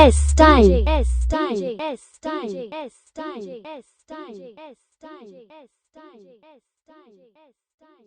DJ S Style S Style S Style S Style S Style S Style S Style S Style S Style